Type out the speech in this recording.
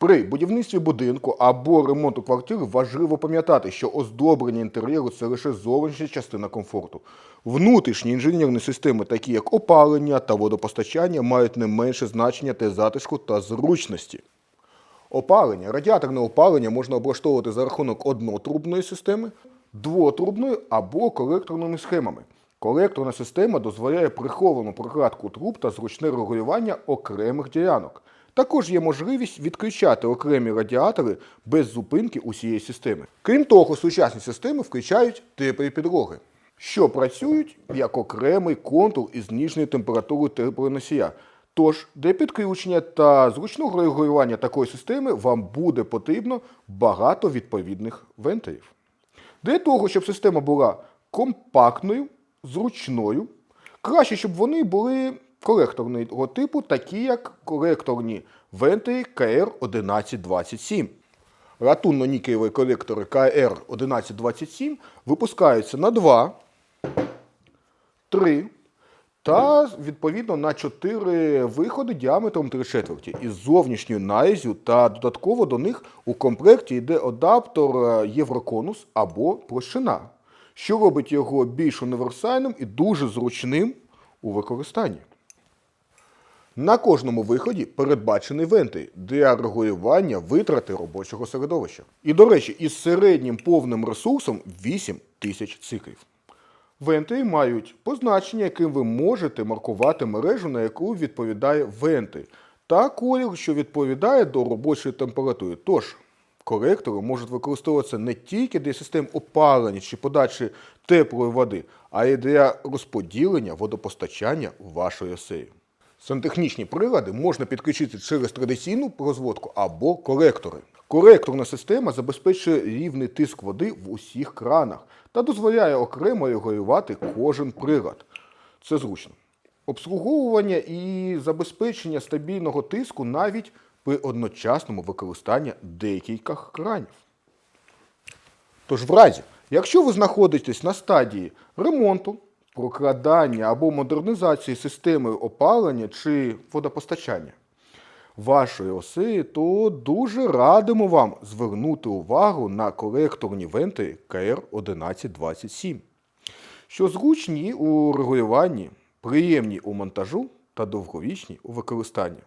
При будівництві будинку або ремонту квартири важливо пам'ятати, що оздоблення інтер'єру це лише зовнішня частина комфорту. Внутрішні інженерні системи, такі як опалення та водопостачання, мають не менше значення для затишку та зручності. Опалення, радіаторне опалення можна облаштовувати за рахунок однотрубної системи, двотрубної або колекторними схемами. Колекторна система дозволяє приховану прокладку труб та зручне регулювання окремих ділянок. Також є можливість відключати окремі радіатори без зупинки усієї системи. Крім того, сучасні системи включають теплі підлоги, що працюють як окремий контур із ніжною температурою теплоносія. Тож для підключення та зручного регулювання такої системи вам буде потрібно багато відповідних вентилів. Для того, щоб система була компактною, зручною, краще, щоб вони були колекторного типу, такі як колекторні вентилі КР1127. Латунно-нікелеві колектори КР1127 випускаються на 2, 3 та відповідно на 4 виходи діаметром 3 четверті із зовнішньою наїзю та додатково до них у комплекті йде адаптер е, Євроконус або площина, що робить його більш універсальним і дуже зручним у використанні. На кожному виході передбачений вентиль для регулювання витрати робочого середовища. І, до речі, із середнім повним ресурсом 8 тисяч циклів. Вентилі мають позначення, яким ви можете маркувати мережу, на яку відповідає вентиль, та колір, що відповідає до робочої температури. Тож, коректори можуть використовуватися не тільки для систем опалення чи подачі теплої води, а й для розподілення водопостачання вашої оселі. Сантехнічні прилади можна підключити через традиційну розводку або колектори. Коректорна система забезпечує рівний тиск води в усіх кранах та дозволяє окремо регулювати кожен прилад. Це зручно. Обслуговування і забезпечення стабільного тиску навіть при одночасному використанні декількох кранів. Тож, в разі, якщо ви знаходитесь на стадії ремонту, прокладання або модернізації системи опалення чи водопостачання вашої оси, то дуже радимо вам звернути увагу на колекторні венти КР1127, що зручні у регулюванні, приємні у монтажу та довговічні у використанні.